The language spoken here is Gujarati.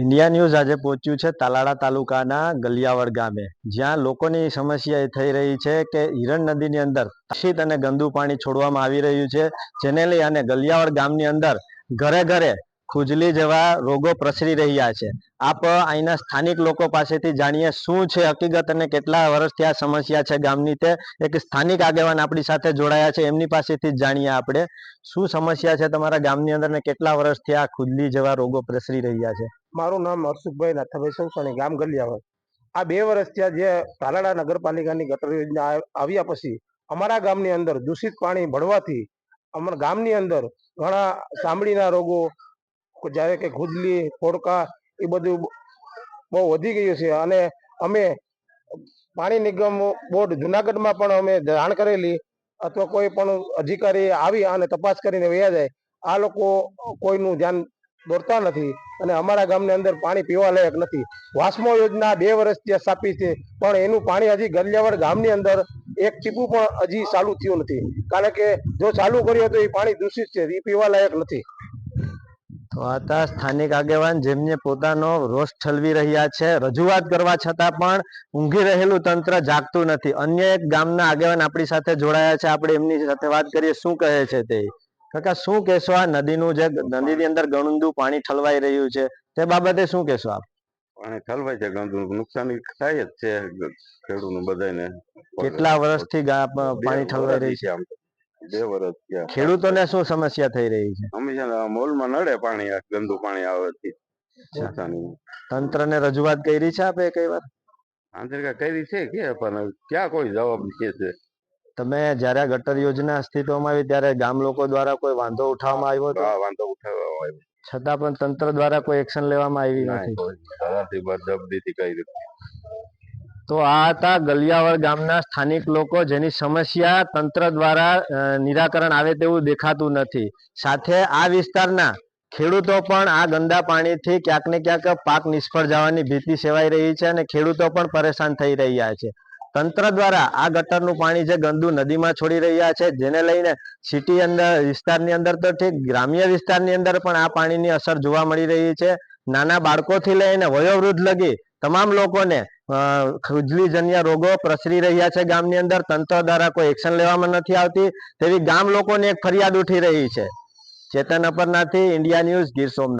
ઇન્ડિયા ન્યૂઝ આજે પહોંચ્યું છે તાલાળા તાલુકાના ગલિયાવડ ગામે, જ્યાં લોકોની સમસ્યા એ થઈ રહી છે કે હિરણ નદીની અંદર દૂષિત અને ગંદુ પાણી છોડવામાં આવી રહ્યું છે, જેને લઈ અને ગલિયાવડ ગામની અંદર ઘરે ઘરે ખુજલી જેવા રોગો પ્રસરી રહ્યા છે. આપ અહીંના સ્થાનિક લોકો પાસેથી જાણીએ શું છે હકીકત અને કેટલા વર્ષથી આ સમસ્યા છે ગામની તે એક સ્થાનિક આગેવાન આપણી સાથે જોડાયા છે, એમની પાસેથી જાણીએ આપણે શું સમસ્યા છે તમારા ગામની અંદર ને કેટલા વર્ષથી આ ખુજલી જેવા રોગો પ્રસરી રહ્યા છે? મારું નામ હર્ષુભાઈ નાથાભાઈ સૌસાણી, ગામ ગલિયાવડ. આ બે વર્ષ થયા જે તાલાડા નગરપાલિકાની ગટર યોજના આવ્યા પછી અમારા ગામની અંદર દૂષિત પાણી ભળવાથી અમારા, ગામની અંદર ઘણા ચામડીના રોગો જ્યારે કે ખુજલી ફોડકા એ બધું બહુ વધી ગયું છે અને અમે પાણી નિગમ બોર્ડ જુનાગઢમાં પણ અમે જાણ કરેલી અથવા કોઈ પણ અધિકારી આવી અને તપાસ કરીને વયા જાય, આ લોકો કોઈનું ધ્યાન દોરતા નથી અને અમારા ગામની અંદર પાણી પીવા લાયક નથી. વાસમો યોજના બે વર્ષથી સ્થાપી છે, પણ એનું પાણી હજી ગલિયાવડ ગામની અંદર એક ટીપું પણ હજી ચાલુ થયું નથી. કારણ કે જો ચાલુ કર્યું તો એ પાણી દૂષિત છે, એ પીવા લાયક નથી. તો હતા સ્થાનિક આગેવાન જેમને પોતાનો રોષ ઠલવી રહ્યા છે. રજૂઆત કરવા છતાં પણ ઊંઘી રહેલું તંત્ર જાગતું નથી. અન્ય એક ગામના આગેવાન આપણી સાથે જોડાયા છે. આપણે એમની સાથે વાત કરીએ. શું કહે છે તે? કાકા શું કહેશો આ નદીનું જે નદીની અંદર ગણુંદુ પાણી ઠલવાઈ રહ્યું છે? તે બાબતે શું કહેશો આપ? પાણી ઠલવાય છે ગંદુ નુકસાન થાય જ છે ખેડૂતનું બધાને કેટલા વર્ષથી પાણી ઠલવાઈ રહી છે? આમ બે વર્ષ થયા. ખેડૂતોને શું સમસ્યા થઈ રહી છે? હંમેશા મોલમાં નડે પાણી ગંદુ પાણી આવવાથી. તંત્રને રજૂઆત કરી છે આપે કઈ વાર? આંતરિકા કરી છે કે પણ ક્યાં કોઈ જવાબ છે? તમે જ્યારે આ ગટર યોજના અસ્તિત્વમાં આવી ત્યારે ગામ લોકો દ્વારા કોઈ વાંધો ઉઠાવવામાં આવ્યો હતો? વાંધો ઉઠાવવામાં આવ્યો. છતાં પણ તંત્ર દ્વારા કોઈ એક્શન લેવામાં આવી નથી. કોઈ કઈ રીતે? તો આ હતા ગલિયાવડ ગામના સ્થાનિક લોકો જેની સમસ્યા તંત્ર દ્વારા નિરાકરણ આવે તેવું દેખાતું નથી. સાથે આ વિસ્તારના ખેડૂતો પણ આ ગંદા પાણીથી ક્યાંક ને ક્યાંક પાક નિષ્ફળ જવાની ભીતિ સેવાઈ રહી છે અને ખેડૂતો પણ પરેશાન થઈ રહ્યા છે. તંત્ર દ્વારા આ ગટરનું પાણી જે ગંદુ નદીમાં છોડી રહ્યા છે, જેને લઈને સિટી અંદર, વિસ્તારની અંદર તો ઠીક, ગ્રામ્ય વિસ્તારની અંદર પણ આ પાણીની અસર જોવા મળી રહી છે. નાના બાળકોથી લઈને વયોવૃદ્ધ લગી તમામ લોકોને ખુજલીજન્ય રોગો પ્રસરી રહ્યા છે ગામની અંદર. તંત્ર દ્વારા કોઈ એક્શન લેવામાં નથી આવતી. તેવી ગામ લોકોની એક ફરિયાદ ઉઠી રહી છે. Chetan અપરનાથી India news Gir Somnath.